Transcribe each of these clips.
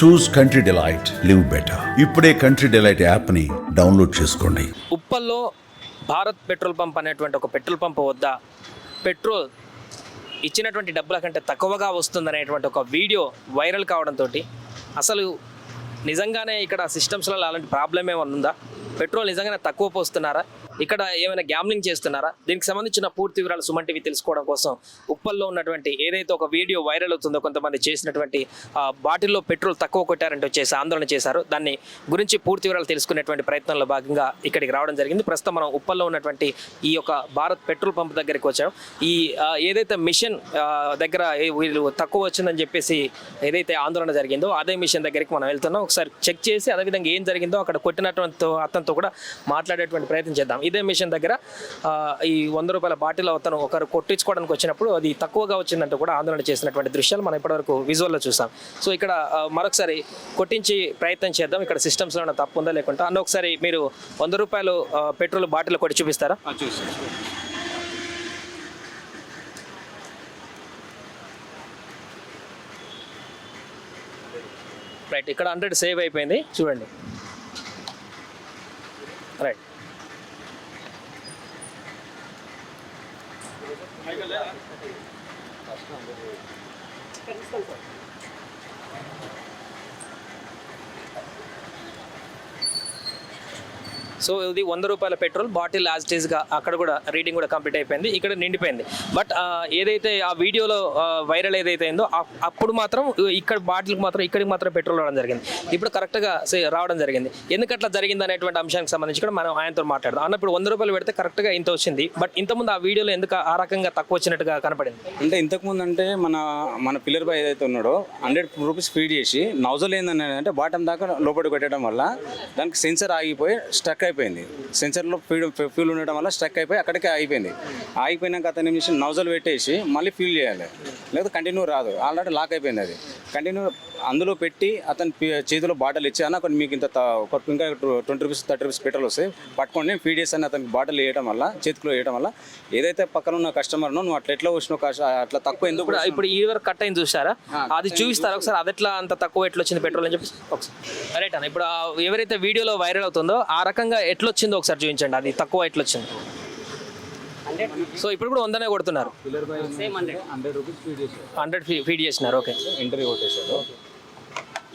Choose country delight live better ఇప్పుడే country delight యాప్ని download చేసుకోండి. ఉప్పల్లో భారత్ పెట్రోల్ పంప్ అనేటువంటి ఒక పెట్రోల్ పంప్ వద్ద పెట్రోల్ ఇచ్చినటువంటి డబ్బుల కంటే తక్కువగా వస్తుందనేటువంటి ఒక వీడియో వైరల్ కావడంతో అసలు నిజంగానే ఇక్కడ సిస్టమ్స్లో అలాంటి ప్రాబ్లం ఏమన్నా ఉందా? పెట్రోల్ నిజంగానే తక్కువ పోస్తున్నారా? ఇక్కడ ఏమైనా గ్యామ్లింగ్ చేస్తున్నారా? దీనికి సంబంధించిన పూర్తి వివరాలు సుమన్ టీవీ తెలుసుకోవడం కోసం ఉప్పల్లో ఉన్నటువంటి ఏదైతే ఒక వీడియో వైరల్ అవుతుందో కొంతమంది చేసినటువంటి బాటిల్లో పెట్రోల్ తక్కువ కొట్టారంటూ చేసి ఆందోళన చేశారు. దాన్ని గురించి పూర్తి వివరాలు తెలుసుకునేటువంటి ప్రయత్నంలో భాగంగా ఇక్కడికి రావడం జరిగింది. ప్రస్తుతం మనం ఉప్పల్లో ఉన్నటువంటి ఈ యొక్క భారత్ పెట్రోల్ పంప్ దగ్గరికి వచ్చాం. ఈ ఏదైతే మిషన్ దగ్గర వీళ్ళు తక్కువ వచ్చిందని చెప్పేసి ఏదైతే ఆందోళన జరిగిందో అదే మిషన్ దగ్గరికి మనం వెళ్తున్నాం. ఒకసారి చెక్ చేసి అదేవిధంగా ఏం జరిగిందో అక్కడ కొట్టినటువంటి అతనితో కూడా మాట్లాడేటువంటి ప్రయత్నం చేద్దాం. ఇదే మిషన్ దగ్గర ఈ వంద రూపాయల బాటిల్ అతను ఒకరు కొట్టించుకోవడానికి వచ్చినప్పుడు అది తక్కువగా వచ్చిందంటూ కూడా ఆందోళన చేసినటువంటి దృశ్యాలు మనం ఇప్పటివరకు విజువల్లో చూసాం. సో ఇక్కడ మరొకసారి కొట్టించి ప్రయత్నం చేద్దాం. ఇక్కడ సిస్టమ్స్లో ఏమైనా తప్పు ఉందా లేకుంటే అన్న ఒకసారి మీరు వంద రూపాయలు పెట్రోల్ బాటిల్ కొట్టి చూపిస్తారా? రైట్ ఇక్కడ హండ్రెడ్ సేవ్ అయిపోయింది. చూడండి. రైట్ సో ఇది వంద రూపాయల పెట్రోల్ బాటిల్ యాజ్ ఇట్ ఈస్గా అక్కడ కూడా రీడింగ్ కూడా కంప్లీట్ అయిపోయింది ఇక్కడ నిండిపోయింది. బట్ ఏదైతే ఆ వీడియోలో వైరల్ ఏదైతే అయిందో అప్పుడు మాత్రం ఇక్కడ బాటిల్కి మాత్రం ఇక్కడికి మాత్రం పెట్రోల్ రావడం జరిగింది. ఇప్పుడు కరెక్ట్గా రావడం జరిగింది. ఎందుకు అట్లా జరిగింది అనేటువంటి అంశానికి సంబంధించి కూడా మనం ఆయనతో మాట్లాడదాం. అన్నప్పుడు వంద రూపాయలు పెడితే కరెక్ట్గా ఇంత వచ్చింది. బట్ ఇంతకుముందు ఆ వీడియోలో ఎందుకు ఆ రకంగా తక్కువ వచ్చినట్టుగా కనపడింది? అంటే ఇంతకుముందు అంటే మన మన పిల్లర్ బాయ్ ఏదైతే ఉన్నాడో హండ్రెడ్ రూపీస్ ఫీడ్ చేసి నౌజల్ ఏందని అంటే బాటం దాకా లోపలికి పెట్టడం వల్ల దానికి సెన్సర్ ఆగిపోయి స్ట్రక్ అయిపోయింది. సెన్సర్లో ఫీడ్ ఫ్యూల్ ఉండడం వల్ల స్ట్రక్ అయిపోయి అక్కడికే ఆగిపోయింది. ఆగిపోయినాక అతను ఏం చేసి నౌజల్ పెట్టేసి మళ్ళీ ఫీల్ చేయాలి. లేదా కంటిన్యూ రాదు. ఆల్రెడీ లాక్ అయిపోయింది అది. కంటిన్యూ అందులో పెట్టి అతని చేతిలో బాటిల్ ఇచ్చి అన్న కొన్ని మీకు ఇంత ఒక ఇంకా twenty rupees thirty rupees petrol వస్తాయి. పట్టుకోండి ఫీడ్ చేస్తాను అతనికి బాటిల్ వేయడం వల్ల చేతిలో వేయడం వల్ల ఏదైతే పక్కన ఉన్న కస్టమర్ను నువ్వు అట్లా ఎట్లా వచ్చినావు కాస్త అట్లా తక్కువ ఎందుకు ఇప్పుడు ఇప్పుడు ఈ వరకు కట్ అయింది చూసారా? అది చూపిస్తారా ఒకసారి? అది ఎట్లా అంత తక్కువ ఎట్లా వచ్చింది పెట్రోల్ అని చెప్పి ఒకసారి. రైట్ అన్న ఇప్పుడు ఎవరైతే వీడియోలో వైరల్ అవుతుందో ఆ రకంగా ఎట్లా వచ్చిందో ఒకసారి చూపించండి. అది తక్కువ ఎట్లా వచ్చింది? సో ఇప్పుడు కూడా వందనే కొడుతున్నారు. హండ్రెడ్ రూపీస్ ఫీడ్ చేశాడు హండ్రెడ్ ఫీడ్ చేసినారు ఓకే ఎంట్రీ కొట్టేశాడు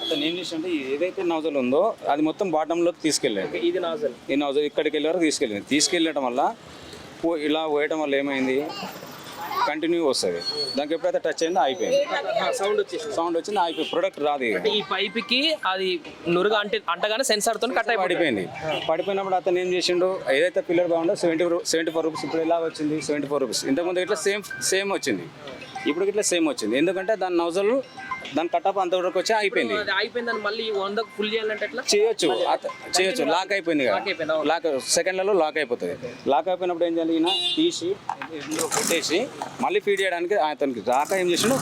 అతను ఏం చేసిండే ఏదైతే నౌజల్ ఉందో అది మొత్తం బాటంలోకి తీసుకెళ్ళాడు. ఇది నాజల్ ఈ నౌజల్ ఇక్కడికి వెళ్ళే వరకు తీసుకెళ్ళింది. తీసుకెళ్ళడం వల్ల ఇలా పోయడం వల్ల ఏమైంది? కంటిన్యూ వస్తుంది. దానికి ఎప్పుడైతే టచ్ అయిందో అయిపోయింది సౌండ్ వచ్చేసి సౌండ్ వచ్చింది అయిపోయి ప్రొడక్ట్ రాదు ఇక. ఈ పైప్కి అది నురుగా అంటే అంటగానే సెన్సార్తో కట్ అయిపోయింది పడిపోయింది. పడిపోయినప్పుడు అతను ఏం చేసిండు? ఏదైతే పిల్లర్ బాగుందో సెవెంటీ సెవెంటీ ఫోర్ రూపీస్ ఇప్పుడు ఎలా వచ్చింది? సెవెంటీ ఫోర్ రూపీస్ ఇంతకుముందు ఇట్లా సేమ్ సేమ్ వచ్చింది. ఇప్పుడు ఇట్లా సేమ్ వచ్చింది. ఎందుకంటే దాని నౌజల్ దాని కట్టప్ అంతవరకు వచ్చి అయిపోయింది. అయిపోయిందని మళ్ళీ వందకు ఫుల్ చేయాలంటే చేయొచ్చు. చేయొచ్చు. లాక్ అయిపోయింది కదా. లాక్ సెకండ్లలో లాక్ అయిపోతుంది. లాక్ అయిపోయినప్పుడు ఏం చేయాలి ఈయన? తీసి పెట్టేసి మళ్ళీ ఫీడ్ చేయడానికి అతనికి రాక ఏం చేసిండు?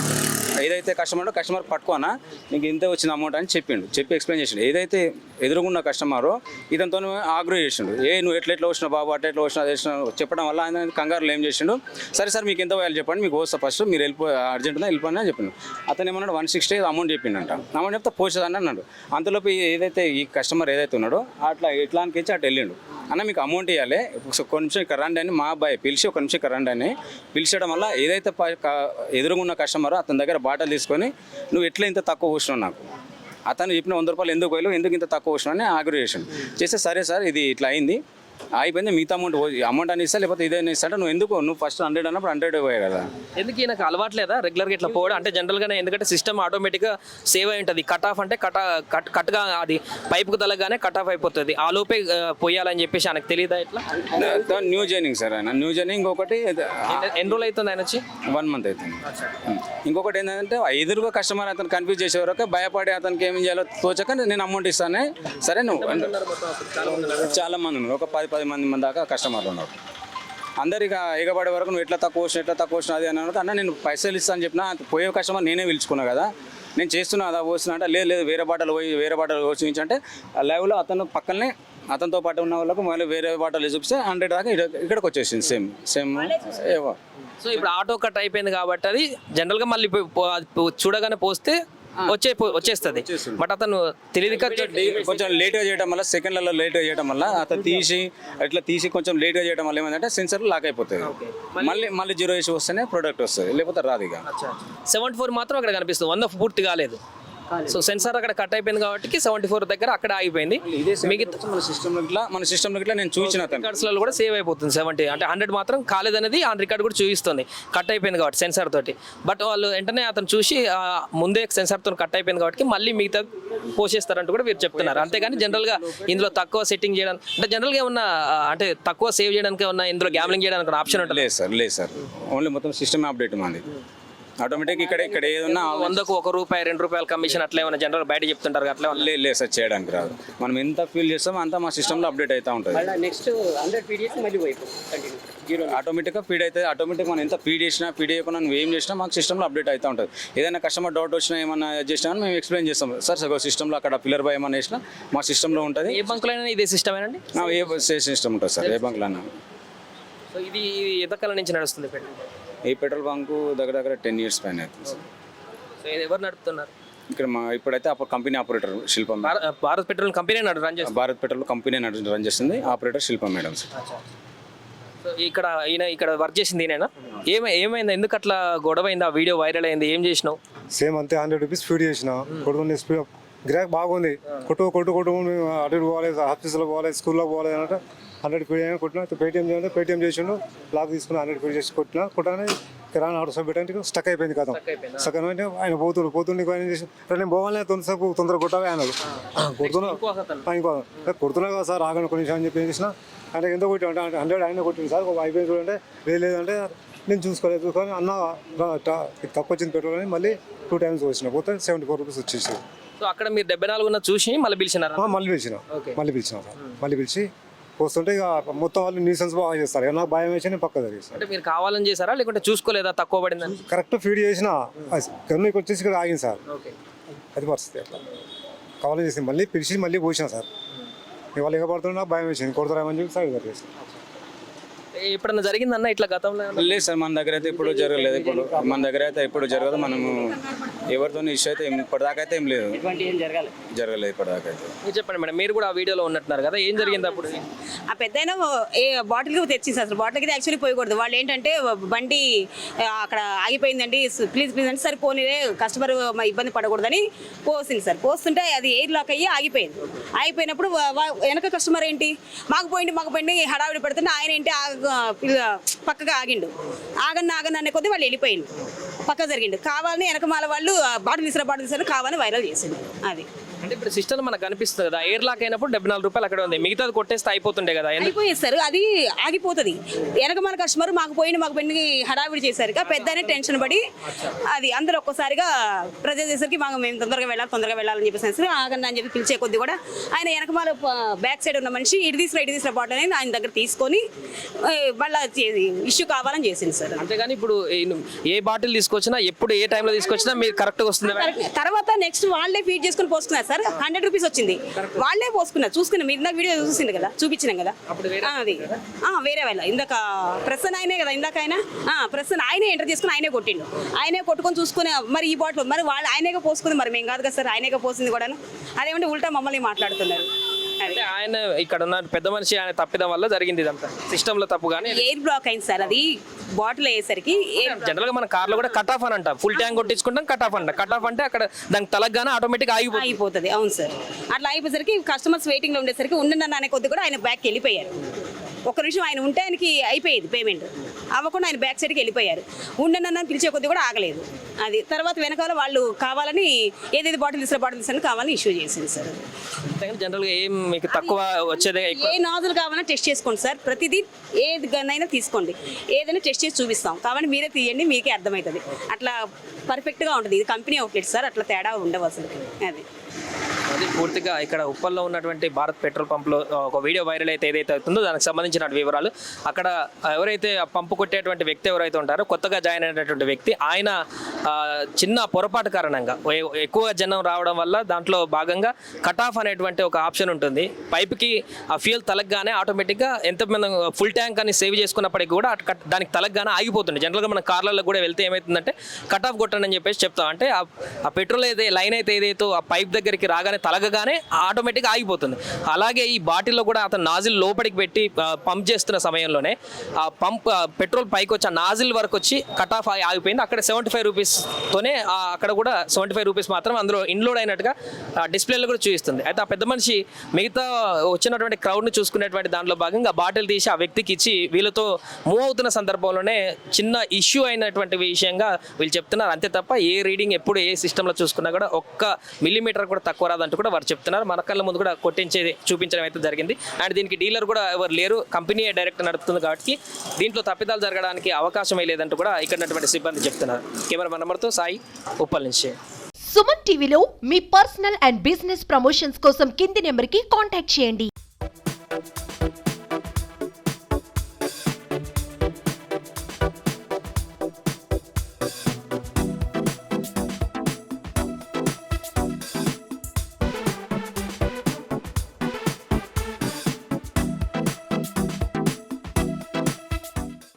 ఏదైతే కస్టమర్ కస్టమర్ పట్టుకోనా నీకు ఇంత వచ్చిన అమౌంట్ అని చెప్పిండు. చెప్పి ఎక్స్ప్లెయిన్ చేసిండు. ఏదైతే ఎదురుగున్న కస్టమర్ ఇతనితో ఆగ్రహ చేసిండు. ఏ నువ్వు ఎట్లా ఎట్లా వచ్చినావు బాబు అట్లా ఎట్లా వచ్చినా చేసినావు చెప్పడం వల్ల ఆయన కంగారులో ఏం చేసిండు? సరే సార్ మీకు ఎంత పోయాలి చెప్పండి మీకు వస్తా ఫస్ట్ మీరు వెళ్ళిపో అర్జెంట్ ఉందా వెళ్ళిపోయినా అని చెప్పిండు. అతను ఏమన్నాడు వన్ సిక్స్టీ అమౌంట్ చెప్పిండంట. అమౌంట్ చెప్తే పోసేదని అన్నాడు. అంతలోపు ఏదైతే ఈ కస్టమర్ ఏదైతే ఉన్నాడో అట్లా ఇట్లానికి ఇచ్చి అటు వెళ్ళిండు. అన్న మీకు అమౌంట్ ఇవ్వాలి ఒక నిమిషం ఇక్కడ రండి అని మా అబ్బాయి పిలిచి ఒక నిమిషం ఇక్కడ రండి అని పిలిచడం వల్ల ఏదైతే ప- ఎదురుగున్న కస్టమర్ అతని దగ్గర బాటలు తీసుకొని నువ్వు ఎట్లా ఇంత తక్కువ పోసినావు నాకు? అతను చెప్పిన వంద రూపాయలు ఎందుకు పోయావు ఎందుకు ఇంత తక్కువ వచ్చినా అని ఆగ్రహ చేస్తే సరే సార్ ఇది ఇట్లా అయింది. అయిపోయింది. మిగతా అమౌంట్ అమౌంట్ అని ఇస్తా లేకపోతే ఇదే ఇస్తా అంటే నువ్వు ఎందుకు? నువ్వు ఫస్ట్ హండ్రెడ్ అన్నప్పుడు హండ్రెడ్ పోయాయి కదా. ఎందుకు ఈయనకు అలవాట్లేదా రెగ్యులర్గా ఇట్లా పోవడం? అంటే జనరల్గానే ఎందుకంటే సిస్టమ్ ఆటోమేటిక్గా సేవ్ అయి ఉంటుంది. కట్ ఆఫ్ అంటే కట్ కట్ కట్గా అది పైపుకు తలగానే కట్ ఆఫ్ అయిపోతుంది. ఆ లోపే పోయాలని చెప్పేసి ఆయనకు తెలియదా ఇట్లా? న్యూ జర్నింగ్ సార్ ఆయన. న్యూ జర్నింగ్ ఇంకొకటి ఎన్ని- రోజులు అవుతుంది ఆయన వచ్చి వన్ మంత్ అవుతుంది. ఇంకొకటి ఏంటంటే ఎదురుగా కస్టమర్ అతను కన్ఫ్యూజ్ చేసే వరకు భయపడి అతనికి ఏం చేయాలో తోచక నేను అమౌంట్ ఇస్తానే. సరే నువ్వు. చాలా మంది ఒక పది పది మంది మంది దాకా కస్టమర్లు ఉన్నారు. అందరిక ఎగబడే వరకు నువ్వు ఎట్లా తక్కువ వచ్చిన ఎట్లా తక్కువ వచ్చిన అది అని అన్న నేను పైసలు ఇస్తాను చెప్పిన పోయే కస్టమర్ నేనే పిలుచుకున్నా కదా నేను చేస్తున్నా అదా పోస్తున్నా అంటే లేదు లేదు వేరే బాటలు పోయి వేరే బాటలు పోసి అంటే లైవ్లో అతను పక్కనే అతనితో పాటు ఉన్న వాళ్ళకు మళ్ళీ వేరే బాటలు చూపిస్తే హండ్రెడ్ దాకా ఇక్కడికి వచ్చేసింది సేమ్ సేమ్ ఏవో సో ఇప్పుడు ఆటో కట్ అయిపోయింది కాబట్టి అది జనరల్గా మళ్ళీ అది చూడగానే పోస్తే వచ్చే వచ్చేస్తుంది. బట్ అతను తెలియక కొంచెం లేట్గా చేయడం వల్ల సెకండ్లలో లేట్గా చేయడం వల్ల అతను తీసి అట్లా తీసి కొంచెం లేట్గా చేయడం వల్ల ఏమైందంటే సెన్సర్ లాక్ అయిపోతుంది. మళ్ళీ మళ్ళీ జీరో వేసి వస్తేనే ప్రోడక్ట్ వస్తుంది లేకపోతే రాదు ఇక. సెవెంటీ ఫోర్ మాత్రం అక్కడ కనిపిస్తుంది. వంద పూర్తి కాలేదు. సో సెన్సార్ అక్కడ కట్ అయిపోయింది కాబట్టి సెవెంటీ ఫోర్ దగ్గర అక్కడ ఆగిపోయింది. మిగతా మన సిస్టమ్ మన సిస్టమ్ నేను చూసిన అతను. రికార్డ్స్లలో కూడా సేవ్ అయిపోతుంది సెవెంటీ అంటే హండ్రెడ్ మాత్రం కాలేదనేది ఆ రికార్డ్ కూడా చూపిస్తుంది. కట్ అయిపోయింది కాబట్టి సెన్సార్ తోటి. బట్ వాళ్ళు వెంటనే అతను చూసి ముందే సెన్సార్తో కట్ అయిపోయింది కాబట్టి మళ్ళీ మిగతా పోసేస్తారంటూ కూడా మీరు చెప్తున్నారు. అంతేగాని జనరల్గా ఇందులో తక్కువ సెట్టింగ్ చేయడానికి అంటే జనరల్గా ఏమన్నా అంటే తక్కువ సేవ్ చేయడానికి ఏమన్నా ఇందులో గ్యామ్లింగ్ చేయడానికి ఆప్షన్ ఉంటుంది? లేదు సార్ లేదు సార్. ఓన్లీ మొత్తం సిస్టమ్ అప్డేట్ మాది. ఆటోమేటిక్ ఇక్కడ ఇక్కడ ఏదన్నా వందకు ఒక రూపాయి రెండు రూపాయల కమిషన్ అట్లా ఏమైనా జనరల్ బయట చెప్తుంటారు అట్లా? లేదు లేదు సార్ చేయడానికి రాదు. మనం ఎంత ఫీల్ చేస్తామో అంతా మా సిస్టంలో అప్డేట్ అవుతూ ఉంటుంది. నెక్స్ట్ హండ్రెడ్ పీడిఎస్ మళ్ళీ వైపు కంటిన్యూ జీరో ఆటోమేటిక్గా ఫీడ్ అయితే ఆటోమేటిక్ మనం ఎంత ఫీడ్ చేసినా ఫీడ్ చేయకుండా నువ్వు ఏం చేసినా మాకు సిస్టంలో అప్డేట్ అవుతూ ఉంటుంది. ఏదైనా కస్టమర్ డౌట్ వచ్చినా ఏమన్నా చేసినా కానీ మేము ఎక్స్ప్లెయిన్ చేస్తాం. సార్ సగో సిస్టంలో అక్కడ పిల్లర్ బై ఏమన్నా చేసినా మా సిస్టంలో ఉంటుంది. ఏ బంకులైనా ఇదే సిస్టమ్ అండి? ఆ, ఏ సిస్టమ్ ఉంటుంది సార్ ఏ బంక్లో అన్నా సో ఇది ఎంతకాలం నుంచి నడుస్తుంది ఈ పెట్రోల్ బంకు దగ్గర దగ్గర టెన్ ఇయర్స్ పైన అవుతుంది సార్. సో ఇది ఎవరు నడుపుతున్నారు? ఇక్కడ మా ఇప్పుడైతే అప్పుడు company operator Shilpam Bharat Bharat petrol company నడు రన్ చేస్తుంది. భారత్ పెట్రోల్ కంపెనీ నడు- రన్ చేస్తుంది. Operator Shilpam madam sir. So ఇక్కడ ఈయన ఇక్కడ వర్క్ చేసింది ఈయన ఏమై ఏమైంది? ఎందుకు అట్లా గొడవ అయింది ఆ వీడియో వైరల్ అయింది. ఏం చేసినావు? సేమ్ అంతే హండ్రెడ్ రూపీస్ ఫీడ్ చేసిన. కొట్టుకుని స్పీడ్ గిరాక్ బాగుంది. కొట్టు కొట్టు కొట్టు మేము అటు ఇటు పోవాలి ఆఫీస్లో పోవాలి స్కూల్లో పోవాలి అంటే హండ్రెడ్ చేయని కొట్టిన పేటీఎం చేయాలంటే పేటీఎం చేసిండు లాక్ తీసుకుని హండ్రెడ్ ఫీడ్ చేసి కొట్టిన కొట్టగానే కిరాణా ఆటో సబ్ పెట్టడానికి స్టక్ అయిపోయింది కదా స్టక్ అయిపోయింది? ఆయన పోతుండు పోతుండే ఆయన చేసి "రే, నేను పోవాలనే తొందరసేపు తొందరగా కొట్టాలి అన్నాడు కొడుతున్నా. ఇంకో "రే, కొడుతున్నా కదా సార్ ఆగండి కొన్ని అని చెప్పి ఏం చేసిన ఆయన ఎంత కొట్టి అంటే హండ్రెడ్ ఆయన కొట్టింది సార్ అయిపోయింది చూడంటే లేదు లేదంటే నేను చూసుకోలేదు చూసుకొని అన్న తక్కువ వచ్చింది పెట్రోల్ అని మళ్ళీ టూ టైమ్స్ వచ్చిన పోతే సెవెంటీ ఫోర్ రూపీస్ వచ్చేసి సో అక్కడ మీరు డెబ్బై నాలుగు ఉన్న చూసి మళ్ళీ పిలిచినారా? మళ్ళీ పిలిచిన మళ్ళీ పిలిచిన మళ్ళీ పిలిచి వస్తుంటే ఇక మొత్తం వాళ్ళు న్యూసెన్స్ బాగా చేస్తారు. నాకు భయం వేసి నేను పక్క జరిగేస్తాను అంటే మీరు కావాలని చేశారా? లేకుంటే చూసుకోలేదా? తక్కువ పడిందని? కరెక్ట్ ఫీడ్ చేసిన కన్నుకి వచ్చేసి ఇక్కడ ఆగింది సార్. అది పరిస్థితి అట్లా. కావాలని చేసి మళ్ళీ పిలిచి మళ్ళీ పోసిన సార్. ఇవాళ ఇక పడుతున్నా నాకు భయం వేసింది. కొడతారేమని చెప్పి సైడ్ జరిగేసి ఎప్పుడన్నా జరిగిందన్న ఇట్లా గతంలో? లేదు సార్ మన దగ్గర అయితే ఇప్పుడు జరగలేదు. ఇప్పుడు మన దగ్గర అయితే ఎప్పుడు జరగదు. మనము ఎవరితో ఇష్యూ అయితే ఏం- ఇప్పటిదాకా అయితే ఏం లేదు జరగలేదు ఇప్పటిదాకా మీరు చెప్పండి మేడం మీరు కూడా ఆ వీడియోలో ఉన్నట్టున్నారు కదా ఏం జరిగింది అప్పుడు? ఆ పెద్ద ఏ బాటిల్కి తెచ్చింది అసలు బాటిల్కి యాక్చువల్లీ పోయకూడదు. వాళ్ళు ఏంటంటే బండి ఆ, అక్కడ ఆగిపోయిందండి ప్లీజ్ ప్లీజ్ అంటే సరే పోనీరే కస్టమర్ ఇబ్బంది పడకూడదని పోసింది సార్. పోస్తుంటే అది ఎయిర్ లాక్ అయ్యి ఆగిపోయింది. ఆగిపోయినప్పుడు వా- వా- వెనక కస్టమర్ ఏంటి? మాకు పోయింది మాకు పోయింది హడావిడి పెడుతుంటే ఆయన ఏంటి ఆగ- పిల్ల- పక్కగా ఆగిండు. ఆగన్న ఆగన్న అనే కొద్దీ వాళ్ళు వెళ్ళిపోయిండు పక్క జరిగిండు. కావాలని వెనకమాల వాళ్ళు ఆ, బాటిల్ తీసుకురా బాటిల్ తీసుకురా కావాలని వైరల్ చేసిండు. అది. అంటే ఇప్పుడు సిస్టమ్ మనకు కనిపిస్తుంది కదా ఎయిర్ లాక్ అయినప్పుడు డెబ్బై నాలుగు రూపాయలు అక్కడ ఉంది. మిగతాది కొట్టేస్తే అయిపోతుండే కదా అయిపోయేస్తారు అది ఆగిపోతుంది. వెనక మన కస్టమర్ మాకు పోయిన మాకు పోయిన హడావిడి చేశారు పెద్దనే టెన్షన్ పడి అది అందరూ ఒక్కసారిగా ప్రజలు చేసరికి మాకు మేము తొందరగా వెళ్ళాలి తొందరగా వెళ్ళాలని చెప్పేసి ఆగండి అని చెప్పి పిలిచే కొద్ది కూడా ఆయన వెనకమాల బ్యాక్ సైడ్ ఉన్న మనిషి ఇటు తీసుకురా ఇటు తీసుకురా బాటిల్ అనేది ఆయన దగ్గర తీసుకొని మళ్ళా ఇష్యూ కావాలని చేసింది సార్. అంతేగాని ఇప్పుడు ఏ బాటిల్ తీసుకొచ్చినా ఎప్పుడు ఏ టైంలో తీసుకొచ్చినా మీరు కరెక్ట్గా వస్తుంది తర్వాత నెక్స్ట్ వాళ్ళే ఫీడ్ చేసుకుని పోసుకున్నారు సార్. హండ్రెడ్ రూపీస్ వచ్చింది. వాళ్ళే పోసుకున్నారు. చూసుకున్నారు మీరు ఇందాక వీడియో చూసింది కదా? చూపించినాం కదా? అది. ఆ, వేరే వాళ్ళ. ఇందాక ప్రసన్న ఆయనే కదా? ఇందాక ఆయన? ప్రసన్న ఆయనే ఎంటర్ చేసుకుని ఆయనే కొట్టిండు. ఆయనే కొట్టుకొని చూసుకుని మరి ఈ బాటిల్ మరి వాళ్ళు ఆయనేగా పోసుకుంది. మరి మేము కాదు కదా సార్. ఆయనేగా పోసింది కూడాను. అదేమంటే ఉల్టా మమ్మల్ని మాట్లాడుతున్నారు. అంటే ఆయన ఇక్కడ ఉన్న పెద్ద మనిషి ఆయన తప్పిదం వల్ల జరిగింది ఇదంతా. సిస్టమ్లో తప్పు కానీ ఎయిర్ బ్లాక్ అయింది సార్ అది. బాటిల్ అయ్యేసరికి జనరల్గా మన కార్లో కూడా కట్ ఆఫ్ అని అంటాం. ఫుల్ ట్యాంక్ కొట్టించుకుంటాం కట్ ఆఫ్ అంట. కట్ ఆఫ్ అంటే అక్కడ దానికి తలగానే ఆటోమేటిక్ ఆగిపోతుంది. అయిపోతుంది అవును సార్. అట్లా అయిపోయేసరికి కస్టమర్స్ వెయిటింగ్లో ఉండేసరికి ఉండండి అనే కొద్ది కూడా ఆయన బ్యాక్కి వెళ్ళిపోయారు. ఒక నిమిషం ఆయన ఉంటే ఆయనకి అయిపోయేది పేమెంట్ అవ్వకుండా ఆయన బ్యాక్ సైడ్కి వెళ్ళిపోయారు. ఉండండి అన్న పిలిచే కొద్ది కూడా ఆగలేదు. అది తర్వాత వెనకాల వాళ్ళు కావాలని ఏదేది బాటిల్ తీసుకురా బాటిల్ తీసుకుని కావాలని ఇష్యూ చేసింది సార్ జనరల్గా ఏం మీకు తక్కువ వచ్చేదే ఏ నాజులు కావాలన్నా టెస్ట్ చేసుకోండి సార్. ప్రతిదీ ఏది గన్నైనా తీసుకోండి. ఏదైనా టెస్ట్ చేసి చూపిస్తాం. కాబట్టి మీరే తీయండి మీకే అర్థమవుతుంది. అట్లా పర్ఫెక్ట్గా ఉంటుంది. ఇది కంపెనీ అవుట్లెట్ సార్. అట్లా తేడా ఉండవు అసలు అది. అది పూర్తిగా ఇక్కడ ఉప్పల్లో ఉన్నటువంటి భారత్ పెట్రోల్ పంప్లో ఒక వీడియో వైరల్ అయితే ఏదైతే అవుతుందో దానికి సంబంధించిన వివరాలు. అక్కడ ఎవరైతే ఆ పంపు కొట్టేటువంటి వ్యక్తి ఎవరైతే ఉంటారో కొత్తగా జాయిన్ అయినటువంటి వ్యక్తి ఆయన చిన్న పొరపాటు కారణంగా ఎక్కువ జనం రావడం వల్ల దాంట్లో భాగంగా కట్ ఆఫ్ అనేటువంటి ఒక ఆప్షన్ ఉంటుంది. పైప్కి ఆ ఫ్యూల్ తలగ్గానే ఆటోమేటిక్గా ఎంత మనం ఫుల్ ట్యాంక్ అని సేవ్ చేసుకున్నప్పటికీ కూడా అటు దానికి తలగ్గానే ఆగిపోతుంది. జనరల్గా మన కార్లలో కూడా వెళ్తే ఏమవుతుందంటే కట్ ఆఫ్ కొట్టండి అని చెప్పేసి చెప్తాం. అంటే ఆ పెట్రోల్ అయితే లైన్ అయితే ఏదైతే ఆ పైప్ దగ్గరికి రాగానే తలగగానే ఆటోమేటిక్గా ఆగిపోతుంది. అలాగే ఈ బాటిల్లో కూడా అతను నాజిల్ లోపలికి పెట్టి పంప్ చేస్తున్న సమయంలోనే ఆ పంప్ పెట్రోల్ పైకి వచ్చి ఆ నాజిల్ వరకు వచ్చి కట్ ఆఫ్ ఆగిపోయింది. అక్కడ సెవెంటీ ఫైవ్ రూపీస్తోనే అక్కడ కూడా సెవెంటీ ఫైవ్ రూపీస్ మాత్రం అందులో ఇన్లోడ్ అయినట్టుగా డిస్ప్లేలో కూడా చూపిస్తుంది. అయితే ఆ పెద్ద మనిషి మిగతా వచ్చినటువంటి క్రౌడ్ని చూసుకునేటువంటి దాంట్లో భాగంగా బాటిల్ తీసి ఆ వ్యక్తికి ఇచ్చి వీళ్ళతో మూవ్ అవుతున్న సందర్భంలోనే చిన్న ఇష్యూ అయినటువంటి విషయంగా వీళ్ళు చెప్తున్నారు. అంతే తప్ప ఏ రీడింగ్ ఎప్పుడు ఏ సిస్టంలో చూసుకున్నా కూడా ఒక్క మిల్లీమీటర్ కూడా తక్కువ రాదంటే కూడా వారు చెప్తున్నారు. మన కళ్ళ ముందు కూడా కొట్టించేది చూపించడం అయితే జరిగింది. అండ్ దీనికి డీలర్ కూడా ఎవరు లేరు. కంపెనీ డైరెక్ట్ నడుపుతుంది కాబట్టి దీంట్లో తప్పిదాలు జరగడానికి అవకాశమే లేదంటూ కూడా ఇక్కడ సిబ్బంది చెప్తున్నారు. కెమెరా నంబర్తో సాయి ఉప్పల్ నుంచి. సుమన్ టీవీలో మీ పర్సనల్ అండ్ బిజినెస్ ప్రమోషన్స్ కోసం కింది నెంబర్కి కాంటాక్ట్ చేయండి.